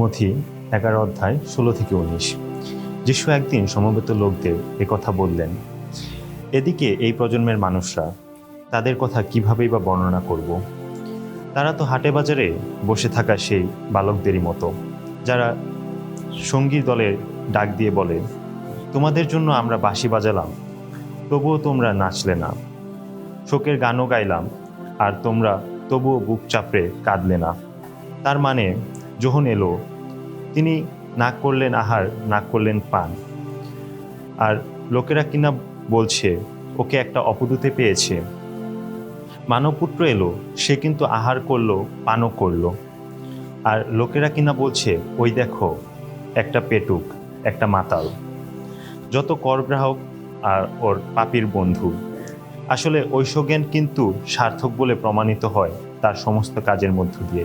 মথি এগারো অধ্যায় ষোলো থেকে উনিশ। যিশু একদিন সমবেত লোকদের কথা বললেন, এদিকে এই প্রজন্মের মানুষরা, তাদের কথা কিভাবেই বা বর্ণনা করব? তারা তো হাটে বাজারে বসে থাকা সেই বালকদেরই মতো, যারা সঙ্গী দলের ডাক দিয়ে বলে, তোমাদের জন্য আমরা বাঁশি বাজালাম, তবুও তোমরা নাচলে না। শোকের গানও গাইলাম, আর তোমরা তবুও বুক চাপড়ে কাঁদলে না। তার মানে যখন এলো। তিনি না করলেন আহার না করলেন পান। আর লোকেরা কিনা বলছে, ওকে একটা অপদূতে পেয়েছে। মানবপুত্র এলো, সে কিন্তু আহার করল, পানও করল। আর লোকেরা কিনা বলছে, ওই দেখো, একটা পেটুক, একটা মাতাল। যত করগ্রাহক আর ওর পাপির বন্ধু। আসলে ঐশ্বজ্ঞান কিন্তু সার্থক বলে প্রমাণিত হয় তার সমস্ত কাজের মধ্য দিয়ে।